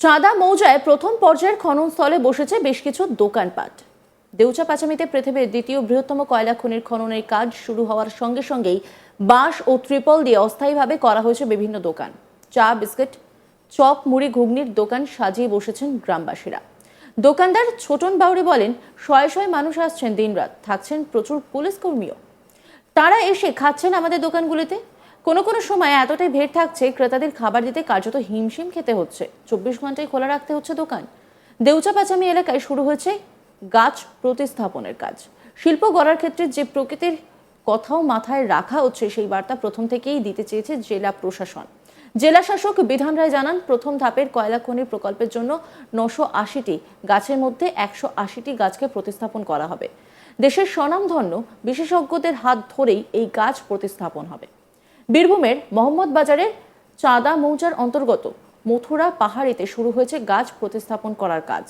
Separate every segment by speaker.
Speaker 1: চাঁদা মৌজায় প্রথম পর্যায়ের খননস্থলে বসেছে বেশ কিছু দোকানপাট। দেউচা পাচামিতে পৃথিবীর দ্বিতীয় বৃহত্তম কয়লা খনির খননের কাজ শুরু হওয়ার সঙ্গে সঙ্গেই বাঁশ ও ত্রিপল দিয়ে অস্থায়ীভাবে করা হয়েছে বিভিন্ন দোকান। চা, বিস্কিট, চপ, মুড়ি, ঘুগনির দোকান সাজিয়ে বসেছেন গ্রামবাসীরা। দোকানদার ছোটন বাউরি বলেন, শয়ে শয়ে মানুষ আসছেন দিনরাত, থাকছেন প্রচুর পুলিশ কর্মীও। তারা এসে খাচ্ছেন আমাদের দোকানগুলিতে? কোনো কোনো সময় এতটাই ভিড় থাকছে, ক্রেতাদের খাবার দিতে কার্যত হিমশিম খেতে হচ্ছে। চব্বিশ ঘন্টায় খোলা রাখতে হচ্ছে দোকান। দেউচা পাচামি এলাকায় শুরু হয়েছে গাছ প্রতিস্থাপনের কাজ। শিল্প গড়ার ক্ষেত্রে যে প্রকৃতির কথাও মাথায় রাখা হচ্ছে, সেই বার্তা প্রথম থেকেই দিতে চেয়েছে জেলা প্রশাসন। জেলা শাসক বিধান রায় জানান, প্রথম ধাপের কয়লা খনি প্রকল্পের জন্য নশো আশিটি গাছের মধ্যে একশো আশিটি গাছকে প্রতিস্থাপন করা হবে। দেশের স্বনামধন্য বিশেষজ্ঞদের হাত ধরেই এই গাছ প্রতিস্থাপন হবে। বীরভূমের মোহাম্মদ বাজারের চাঁদা মৌজার অন্তর্গত মথুরা পাহাড়িতে শুরু হয়েছে গাছ প্রতিস্থাপন করার কাজ।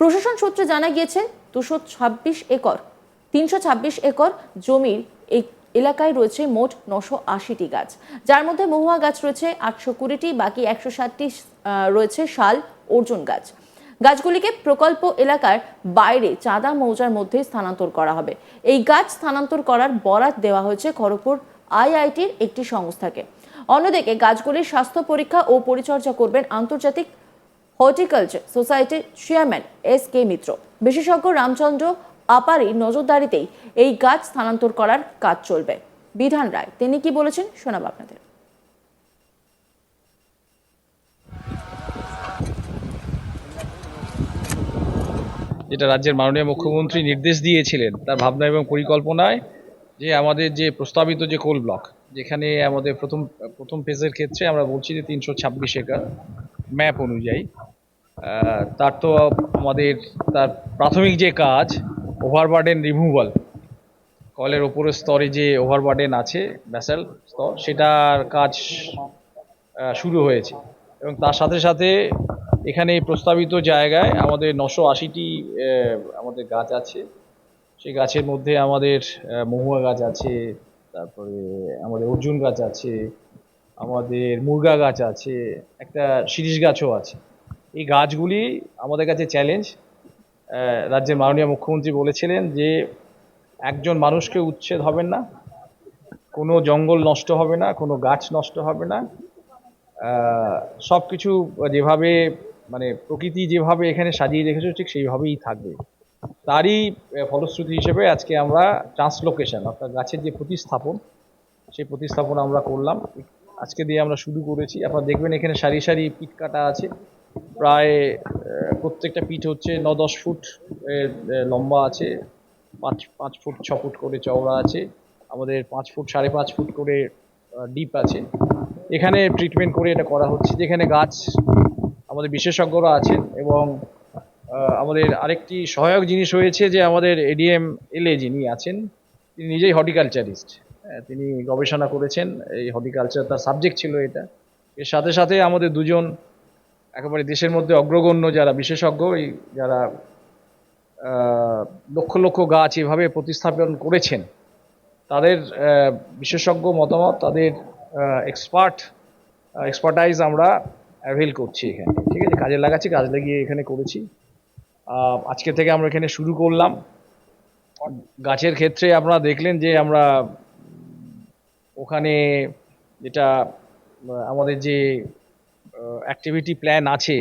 Speaker 1: প্রশাসন সূত্রে জানা গিয়েছে, দুশো ছাব্বিশ একর, তিনশো ছাব্বিশ একর জমির এই এলাকায় রয়েছে মোট নশো আশিটি গাছ। যার মধ্যে মহুয়া গাছ রয়েছে আটশো কুড়িটি, বাকি একশো ষাটটি রয়েছে শাল, অর্জুন গাছ। গাছগুলিকে প্রকল্প এলাকার বাইরে চাঁদা মৌজার মধ্যে স্থানান্তর করা হবে। এই গাছ স্থানান্তর করার বরাত দেওয়া হয়েছে খড়গপুর আইআইটির একটি সংস্থাকে। অন্যদিকে গাছগুলির স্বাস্থ্য পরীক্ষা ও পরিচর্যা করবেন আন্তর্জাতিক হর্টিকালচার সোসাইটির চেয়ারম্যান এস কে মিত্র। বিশেষজ্ঞ রামচন্দ্র আপারি নজরদারিতেই এই গাছ স্থানান্তর করার কাজ চলবে। বিধান রায়, তিনি কি বলেছেন শোনাব আপনাদের।
Speaker 2: যেটা রাজ্যের মাননীয় মুখ্যমন্ত্রী নির্দেশ দিয়েছিলেন, তার ভাবনা এবং পরিকল্পনায় যে আমাদের যে প্রস্তাবিত যে কোল ব্লক যেখানে আমাদের প্রথম প্রথম ফেজের ক্ষেত্রে আমরা বলছি যে তিনশো ছাব্বিশ একর ম্যাপ অনুযায়ী তার তো আমাদের, তার প্রাথমিক যে কাজ ওভারবার্ডেন রিমুভাল কলের ওপরের স্তরে যে ওভারবার্ডেন আছে ব্যাসাল স্তর, সেটার কাজ শুরু হয়েছে। এবং তার সাথে সাথে এখানে প্রস্তাবিত জায়গায় আমাদের নশো আশিটি আমাদের গাছ আছে। সেই গাছের মধ্যে আমাদের মহুয়া গাছ আছে, তারপরে আমাদের অর্জুন গাছ আছে, আমাদের মুরগা গাছ আছে, একটা শিরিষ গাছও আছে। এই গাছগুলি আমাদের কাছে চ্যালেঞ্জ রাজ্যের মাননীয় মুখ্যমন্ত্রী বলেছিলেন যে একজন মানুষকে উচ্ছেদ হবেন না, কোনো জঙ্গল নষ্ট হবে না, কোনো গাছ নষ্ট হবে না সব কিছু যেভাবে মানে প্রকৃতি যেভাবে এখানে সাজিয়ে রেখেছে, ঠিক সেইভাবেই থাকবে। তারই ফলশ্রুতি হিসেবে আজকে আমরা ট্রান্সলোকেশন, অর্থাৎ গাছের যে প্রতিস্থাপন, সেই প্রতিস্থাপন আমরা করলাম। আজকে দিয়ে আমরা শুরু করেছি। আপনারা দেখবেন এখানে সারি সারি পিট কাটা আছে। প্রায় প্রত্যেকটা পিঠ হচ্ছে ন দশ ফুট লম্বা আছে। পাঁচ পাঁচ ফুট, ছ ফুট করে চওড়া আছে। আমাদের পাঁচ ফুট, সাড়ে পাঁচ ফুট করে ডিপ আছে। এখানে ট্রিটমেন্ট করে এটা করা হচ্ছে। যেখানে গাছ আমাদের বিশেষজ্ঞরা আছেন এবং আমাদের আরেকটি সহায়ক জিনিস হয়েছে যে আমাদের এডিএম এলএ যিনি আছেন, তিনি নিজেই হর্টিকালচারিস্ট। তিনি গবেষণা করেছেন, এই হর্টিকালচার তার সাবজেক্ট ছিল এটা। এর সাথে সাথে আমাদের দুজন একেবারে দেশের মধ্যে অগ্রগণ্য যারা বিশেষজ্ঞ, এই যারা লক্ষ লক্ষ গাছ এভাবে প্রতিস্থাপন করেছেন, তাদের বিশেষজ্ঞ মতামত, তাদের এক্সপার্ট এক্সপার্টাইজ আমরা অ্যাভেল করছি এখানে। ঠিক আছে, কাজে লাগাচ্ছি, কাজ লাগিয়ে এখানে করেছি। আজকে থেকে আমরা এখানে শুরু করলাম। গাছের ক্ষেত্রে আপনারা দেখলেন যে আমরা ওখানে যেটা আমাদের যে অ্যাক্টিভিটি প্ল্যান আছে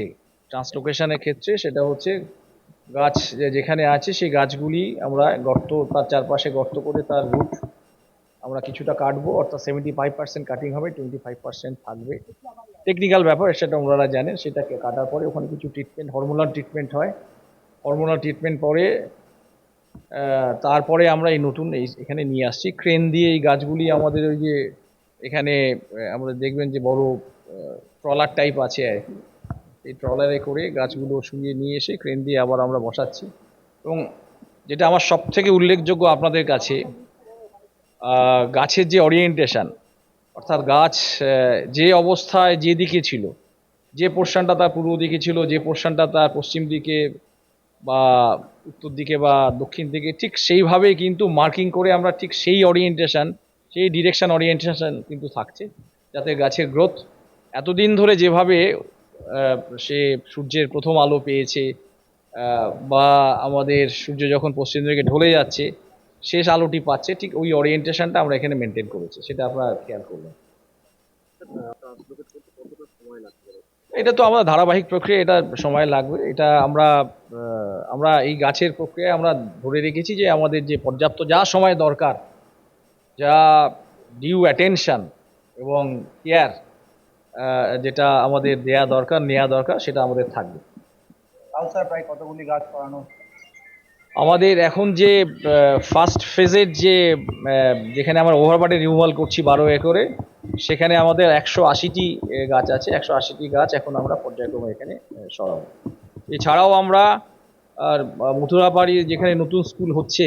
Speaker 2: ট্রান্সলোকেশনের ক্ষেত্রে, সেটা হচ্ছে গাছ যেখানে আছে, সেই গাছগুলি আমরা গর্ত, তার চারপাশে গর্ত করে তার রুট আমরা কিছুটা কাটবো। অর্থাৎ সেভেন্টি ফাইভ পার্সেন্ট কাটিং হবে টোয়েন্টি ফাইভ পার্সেন্ট থাকবে। টেকনিক্যাল ব্যাপার, সেটা ওনারা জানেন, সেটাকে কাটার পরে ওখানে কিছু ট্রিটমেন্ট হরমোনাল ট্রিটমেন্ট হয়। হরমোনাল ট্রিটমেন্ট পরে তারপরে আমরা এই নতুন এই এখানে নিয়ে আসছি। ক্রেন দিয়ে এই গাছগুলি আমাদের ওই যে এখানে আহ, আমাদের দেখবেন যে বড় ট্রলার টাইপ আছে আর কি। এই ট্রলারে করে গাছগুলো শুয়ে নিয়ে এসে ক্রেন দিয়ে আবার আমরা বসাচ্ছি। এবং যেটা আমার সব থেকে উল্লেখযোগ্য আপনাদের কাছে গাছের যে ওরিয়েন্টেশন অর্থাৎ গাছ যে অবস্থায় যে দিকে ছিল যে পোর্শনটা তার পূর্ব দিকে ছিল যে পোর্শনটা তার পশ্চিম দিকে বা উত্তর দিকে বা দক্ষিণ দিকে, ঠিক সেইভাবেই কিন্তু মার্কিং করে আমরা ঠিক সেই ওরিয়েন্টেশন সেই ডিরেকশন ওরিয়েন্টেশন কিন্তু থাকছে, যাতে গাছের গ্রোথ এতদিন ধরে যেভাবে সে সূর্যের প্রথম আলো পেয়েছে বা আমাদের সূর্য যখন পশ্চিম দিকে ঢলে যাচ্ছে, শেষ আলোটি পাচ্ছে, ঠিক ওই ওরিয়েন্টেশনটা আমরা এখানে মেনটেন করেছি, সেটা আপনারা খেয়াল করবেন। এটা তো আমাদের ধারাবাহিক প্রক্রিয়া, এটা সময় লাগবে, এটা আমরা আমরা এই গাছের প্রক্রিয়ায় আমরা ধরে রেখেছি যে আমাদের যে পর্যাপ্ত যা সময় দরকার যা ডিউ অ্যাটেনশন এবং কেয়ার যেটা আমাদের দেয়া দরকার নেওয়া দরকার সেটা আমাদের থাকবে।
Speaker 3: তাও স্যার প্রায় কতগুলি গাছ করানো
Speaker 2: আমাদের এখন যে ফার্স্ট ফেজের যে যেখানে আমরা ওভারবাটে রিমুভাল করছি বারো একরে সেখানে আমাদের একশো আশিটি গাছ আছে। একশো আশিটি গাছ এখন আমরা পর্যায়ক্রমে এখানে সরাবো। এছাড়াও আমরা আর আহ, যেখানে নতুন স্কুল হচ্ছে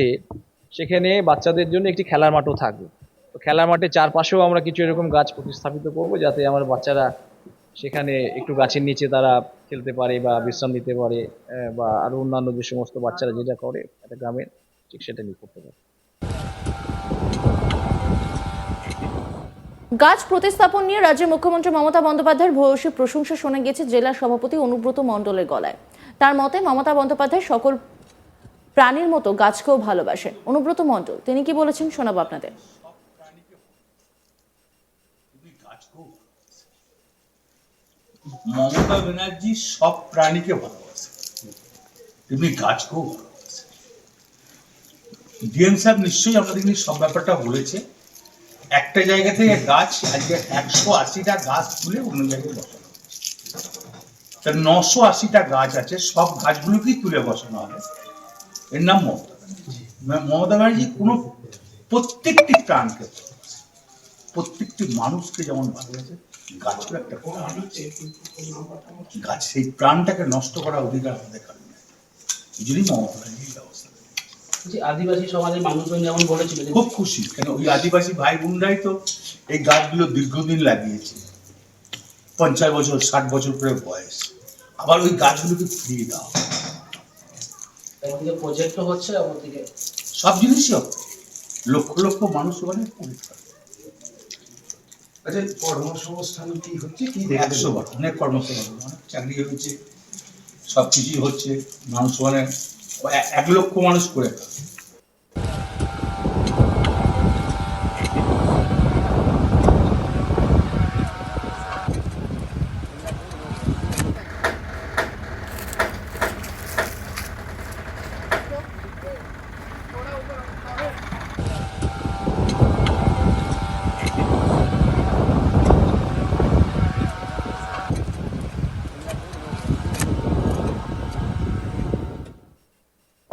Speaker 2: সেখানে বাচ্চাদের জন্য একটি খেলার মাঠও থাকবে। তো খেলার মাঠের চারপাশেও আমরা কিছু এরকম গাছ প্রতিস্থাপিত করব যাতে আমার বাচ্চারা সেখানে একটু গাছের নিচে তারা খেলতে পারে বা বিশ্রাম নিতে পারে বা আরও অন্যান্য যে সমস্ত বাচ্চারা যেটা করে একটা গ্রামের ঠিক সেটা নিয়ে করতে পারে।
Speaker 1: গাছ প্রতিস্থাপন নিয়ে রাজ্যের মুখ্যমন্ত্রী মমতা বন্দ্যোপাধ্যায়ের ভূয়সী প্রশংসা শোনা গেছে জেলা সভাপতি অনুব্রত মণ্ডলের গলায়। তার মতে মমতা বন্দ্যোপাধ্যায় সকল প্রাণীর মতো গাছকেও ভালোবাসেন অনুব্রত মণ্ডল, তিনি কি বলেছেন শোনাবো আপনাদের?
Speaker 4: মমতা ব্যানার্জি সব প্রাণীকে ভালোবাসে। তেমনি গাছকেও ভালোবাসে। ডিএম সাহেব নিশ্চয়ই আমাদের সব ব্যাপারটা বলেছে। একটা জায়গা থেকে গাছ, আজকে একশো আশিটা গাছ তুলে অন্য জায়গায়। নশো আশিটা গাছ আছে সব গাছগুলোকেই তুলে বসানো হবে। এর নাম মমতা মমতা ব্যানার্জি কোনো প্রত্যেকটি প্রাণকে প্রত্যেকটি মানুষকে যেমন ভালোবাসে গাছও একটা প্রাণ আছে। গাছ সেই প্রাণটাকে নষ্ট করার অধিকার আমাদের কারণ জন্যই মমতা ব্যানার্জি এই ব্যবস্থা
Speaker 5: আদিবাসী সমাজের মানুষজন যেমন বলেছিল
Speaker 4: খুব খুশি। কেন ওই আদিবাসী ভাই বোনরাই তো এই গাছগুলো দীর্ঘদিন লাগিয়েছে। পঞ্চাশ বছর ষাট বছর করে বয়স। আবার ওই গাছগুলোকে ফিরিয়ে।
Speaker 5: একদিকে প্রজেক্টও হচ্ছে অপরদিকে
Speaker 4: সব জিনিসই হবে। লক্ষ লক্ষ মানুষ ওখানে
Speaker 6: আচ্ছা কর্মসংস্থান কি হচ্ছে? কি
Speaker 4: একশো বার অনেক কর্মসংস্থান অনেক চাকরি হয়েছে সব কিছুই হচ্ছে। মানুষ মানে এক- এক লক্ষ মানুষ করে